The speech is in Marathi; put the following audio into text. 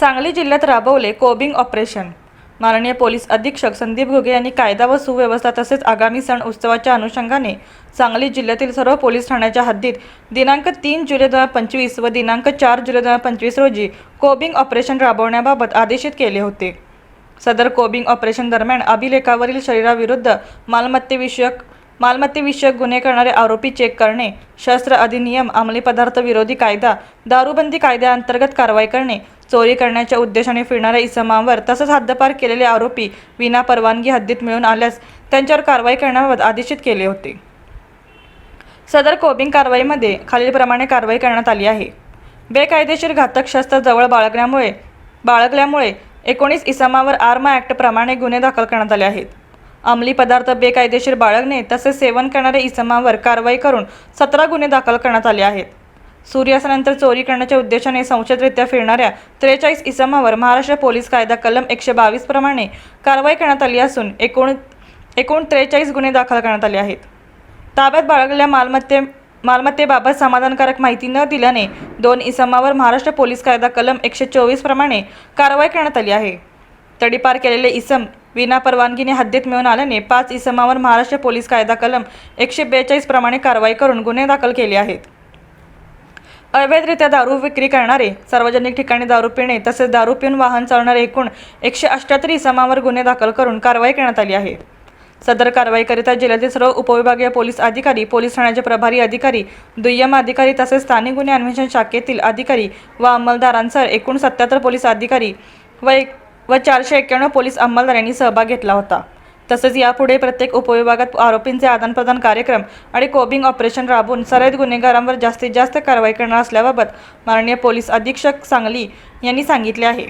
सांगली जिल्ह्यात राबवले कोबिंग ऑपरेशन. माननीय पोलीस अधीक्षक संदीप घुगे यांनी कायदा व सुव्यवस्था तसेच आगामी सण उत्सवाच्या अनुषंगाने सांगली जिल्ह्यातील सर्व पोलीस ठाण्याच्या हद्दीत दिनांक तीन जुलै दोन हजार पंचवीस व दिनांक चार जुलै दोन हजार पंचवीस रोजी कोबिंग ऑपरेशन राबवण्याबाबत आदेशित केले होते. सदर कोबिंग ऑपरेशन दरम्यान अभिलेखावरील शरीराविरुद्ध मालमत्तेविषयक मालमत्तेविषयक गुन्हे करणारे आरोपी चेक करणे शस्त्र अधिनियम अंमली पदार्थ विरोधी कायदा दारूबंदी कायद्याअंतर्गत कारवाई करणे चोरी करण्याच्या उद्देशाने फिरणाऱ्या इसमांवर तसंच हद्दपार केलेले आरोपी विना परवानगी हद्दीत मिळून आल्यास त्यांच्यावर कारवाई करण्याबाबत आदेशित केले होते. सदर कोबिंग कारवाईमध्ये खालीलप्रमाणे कारवाई करण्यात आली आहे. बेकायदेशीर घातक शस्त्र जवळ बाळगल्यामुळे बाळगल्यामुळे एकोणीस इसमावर आर्मा ॲक्टप्रमाणे गुन्हे दाखल करण्यात आले आहेत. अंमली पदार्थ बेकायदेशीर बाळगणे तसेच सेवन करणाऱ्या इसमावर कारवाई करून सतरा गुन्हे दाखल करण्यात आले आहेत. सूर्यास्तानंतर चोरी करण्याच्या उद्देशाने संशयितरित्या फिरणाऱ्या त्रेचाळीस इसमावर महाराष्ट्र पोलीस कायदा कलम एकशे बावीस प्रमाणे कारवाई करण्यात आली असून एकूण एकूण त्रेचाळीस गुन्हे दाखल करण्यात आले आहेत. ताब्यात बाळगलेल्या मालमत्ते मालमत्तेबाबत समाधानकारक माहिती न दिल्याने दोन इसमावर महाराष्ट्र पोलीस कायदा कलम एकशे चोवीस प्रमाणे कारवाई करण्यात आली आहे. तडीपार केलेले इसम विना परवानगीने हद्दीत मिळून आल्याने पाच इसमावर महाराष्ट्र पोलीस कायदा कलम एकशे बेचाळीस प्रमाणे कारवाई करून गुन्हे दाखल केले आहेत. अवैधरित्या दारू विक्री करणारे सार्वजनिक ठिकाणी दारू पिणे तसेच दारू पिऊन वाहन चालवणारे एकूण एकशे अष्ट्याहत्तर इसमावर गुन्हे दाखल करून कारवाई करण्यात आली आहे. सदर कारवाईकरिता जिल्ह्यातील सर्व उपविभागीय पोलीस अधिकारी पोलीस ठाण्याचे प्रभारी अधिकारी दुय्यम अधिकारी तसेच स्थानिक गुन्हे अन्वेषण शाखेतील अधिकारी व अंमलदारांसह एकूण सत्याहत्तर पोलीस अधिकारी व एक व चारशे एक्क्याण्णव पोलीस अंमलदार यांनी सहभाग घेतला होता. तसेच यापुढे प्रत्येक उपविभागात आरोपींचे आदानप्रदान कार्यक्रम आणि कोबिंग ऑपरेशन राबवून सराईत गुन्हेगारांवर जास्तीत जास्त कारवाई करणार असल्याबाबत माननीय पोलीस अधीक्षक सांगली यांनी सांगितले आहे.